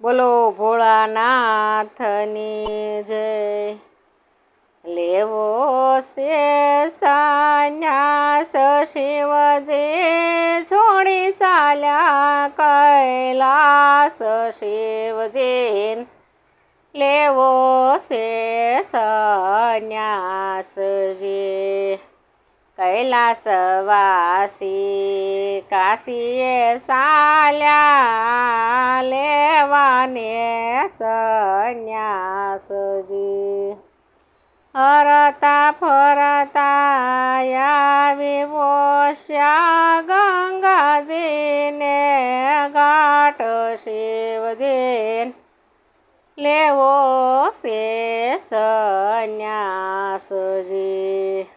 બોલો ભોળાનાથની જય. લેવો છે સંન્યાસ શિવજી. છોડી ચાલ્યા કૈલાસ શિવજી. લેવો છે સંન્યાસજી કૈલાસવાસી કાશીએ સાલ્યા લેવાને સંન્યાસજી. હરતા ફરતા આવી પોષ્યા ગંગાજીને ઘાટ શિવજીન. લેવો છે સંન્યાસજી.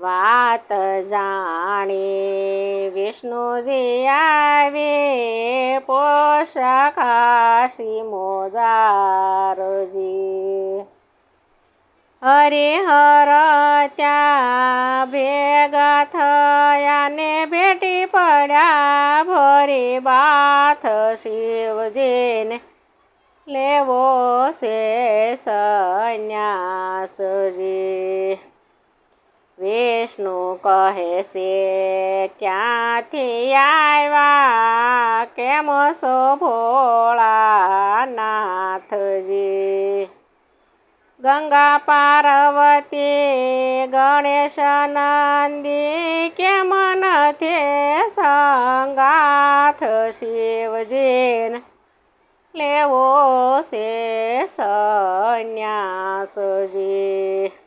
વાત જાણી વિષ્ણુજી આવે પોષકાશી મોજારજી. હરિહર ત્યાં ભેગા થયા ભેટી પડ્યા ભરી બાથ શિવજીને. લેવો છે સંન્યાસજી. વિષ્ણુ કહે છે, ક્યાંથી આવ્યા? કેમ સો ભોળાનાથજી? ગંગા પાર્વતી ગણેશ નંદી કેમ નથી સંગાથ શિવજીન? લેવો છે સંન્યાસજી.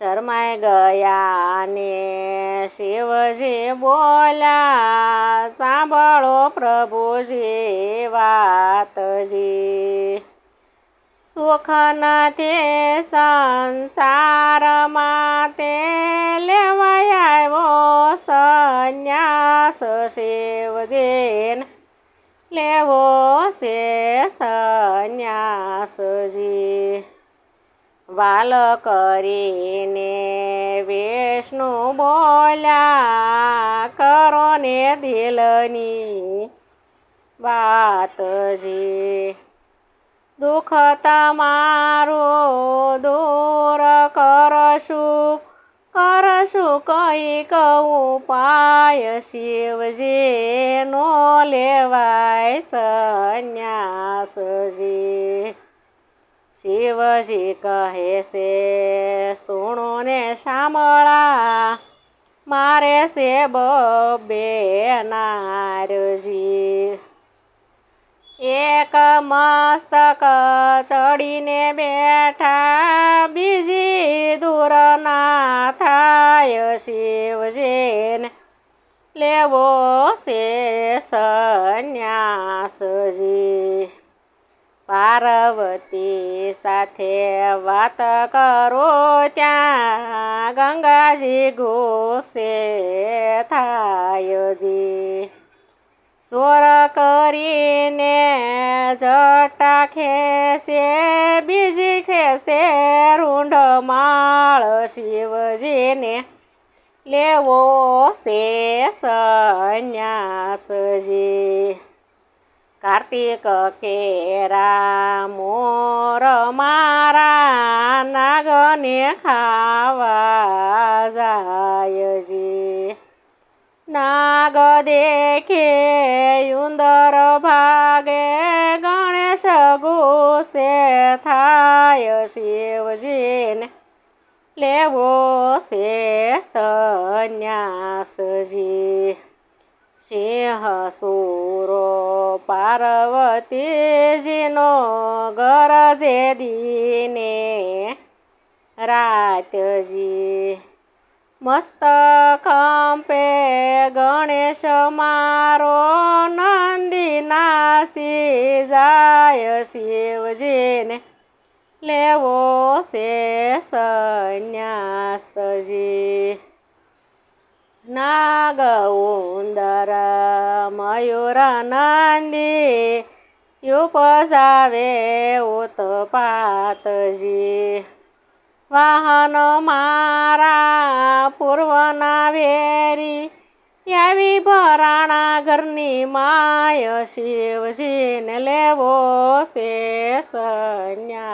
શરમાઈ ગયા ને શિવજી બોલ્યા, સાંભળો પ્રભુજી વાતજી. સુખ નથી સંસારમાં તે લેવાય આવ્યો સંન્યાસ શિવજીન. લેવો છે સંન્યાસજી. વાલ કરીને વિષ્ણુ બોલ્યા કરો ને દિલની વાતજી દુઃખ તમારું દૂર કરશું કરશું કંઈક ઉપાય શિવજી નો લેવાય સંન્યાસજી. શિવજી કહે છે, સુણો ને શામળા, મારે છે બબે નારજી. એક મસ્તક ચડીને બેઠા, બીજી દૂર ના થાય શિવજીને. લેવો છે સંન્યાસજી. પાર્વતી સાથે વાત કરો ત્યાં ગંગાજી ઘોષે થાયજી. ચોર કરીને જટા ખેસે, બીજી ખેસે રૂંઢ માળ શિવજીને. લેવો છે સંન્યાસજી. કાર્તિક કેરા મોર મારા નાગને ખાવા જાયજી નાગ દેખે ઉંદર ભાગે ગણેશ ગુસે થાય શિવજીને. લેવો છે સંન્યાસજી. સિંહ સુરો પાર્વતીજીનો ગરજે દીને રાતજી મસ્તકંપે ગણેશ મારો નંદી નાસી જાય શિવજીને લેવો છે સંન્યાસજી ನಾಗೌಂದರ ಮಯೂರ ನಂದಿ उतपात जी, वाहन मारा पूर्वना वेरी यावी भराणा घरनी माय शिवजीन लेवो से संन्यासजी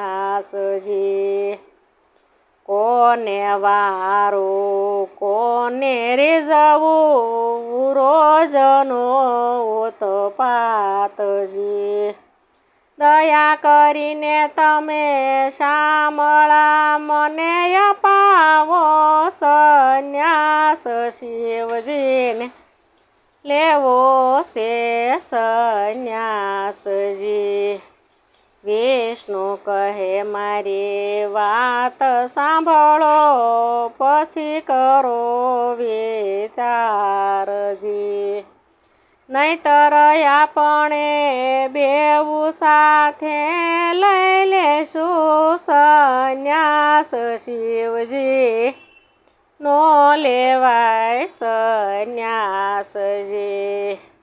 કોને વારો, કોને રીઝવું રોજનો ઉતપાતજી દયા કરીને તમે શામળા મને અપાવો, સંન્યાસ શિવજીને. લેવો છે સંન્યાસજી. વિષ્ણુ કહે, મારી વાત સાંભળો, પછી કરો વિચારજી. નહીતર આપણે બેવું સાથે લઈ લેશું સંન્યાસ શિવજી. નો લેવાય સંન્યાસજી.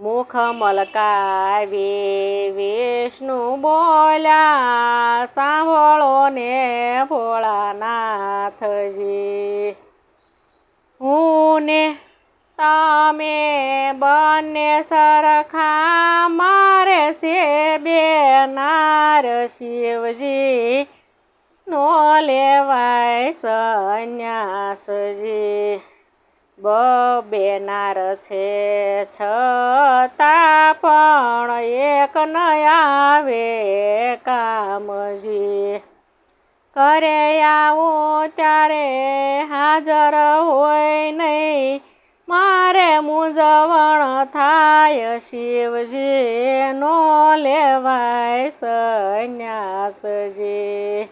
મુખ મલકાવી વિષ્ણુ બોલ્યા, સાંભળો ને ભોળાનાથજી હું ને તમે બંને સરખા મારે છે બેનાર શિવજી, નો લેવાય સંન્યાસજી. બેનાર છે, છતાં પણ એક ન આવે કામજી. કરે આવું ત્યારે હાજર હોય નહીં. મારે મૂંઝવણ થાય શિવજી નો લેવાય સંન્યાસજી.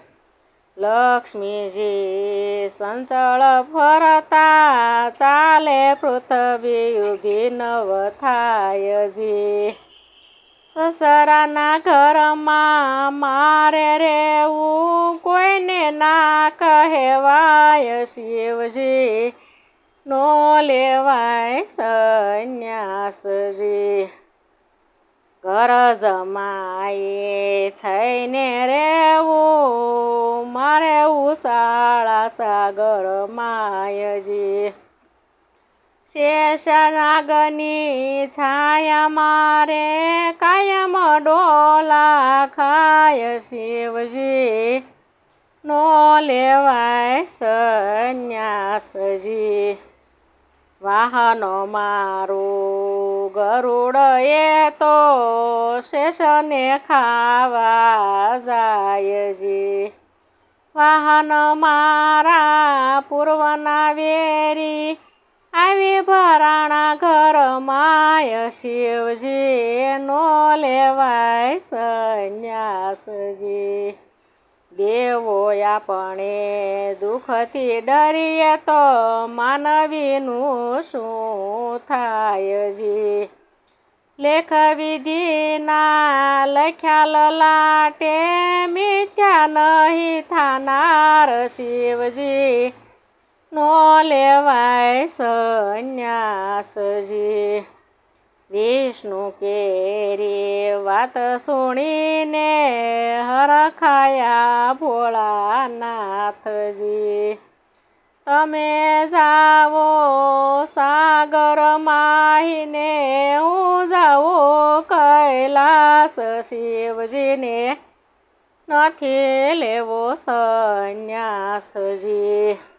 લક્ષ્મીજી સંચળ ફરતા ચાલે પૃથ્વી ઊભી નવ થાયજી સસરાના ઘરમાં મારે રહેવું કોઈને ના કહેવાય શિવજી. નો લેવાય સંન્યાસજી. ઘર જમાએ થઈને રહેવું, મારે ઉશાળા સાગર માયજી. શેષનાગની છાયા મારે કાયમ ડોલા ખાય શિવજી. નો લેવાય સંન્યાસજી. વાહનો મારું ગરુડ એ તો શેષને ખાવા જાયજી વાહન મારા પૂર્વના વેરી, આવી ભરાણા ઘર માય શિવજી નો લેવાય સંન્યાસજી દેવો આપણે દુઃખથી ડરીએ તો માનવીનું શું થાય જી લેખ વિધિના લખ્યા લાટે મિત્યા નહીં થાનાર શિવજી. નો લેવાય સંન્યાસજી. વિષ્ણુ કેરી વાત સુણીને હરખાયા ભોળાનાથજી. તમે જાવો સાગર માહીને, હું જાવો કૈલાસ શિવજીને. નથી લેવો સંન્યાસજી.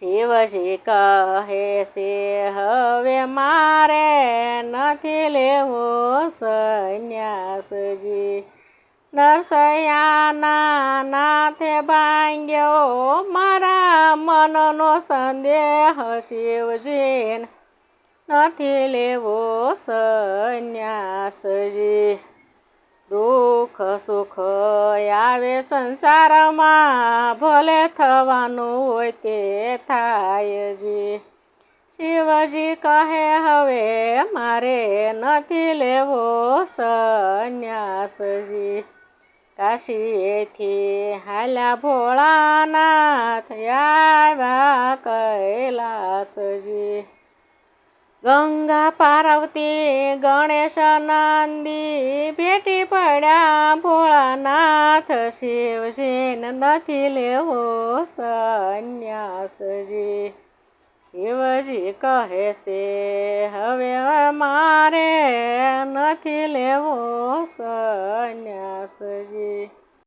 શિવજી કહે છે હવે મારે નથી લેવો સંન્યાસજી નરસૈયાના નાથે ભાંગ્યો મારા મનનો સંદેહ શિવજી નથી લેવો સંન્યાસજી દુઃખ સુખ આવે સંસારમાં ભલે થવાનું હોય તે થાય જી શિવજી કહે હવે મારે નથી લેવો સંન્યાસજી કાશીએથી હાલ્યા ભોળાનાથ આવ્યા કૈલાસજી ગંગા પાર્વતી ગણેશ નંદી ભેટી પડ્યા ભોળાનાથ, શિવજીન નથી લેવો સંન્યાસજી. શિવજી કહે છે, હવે મારે નથી લેવો સંન્યાસજી.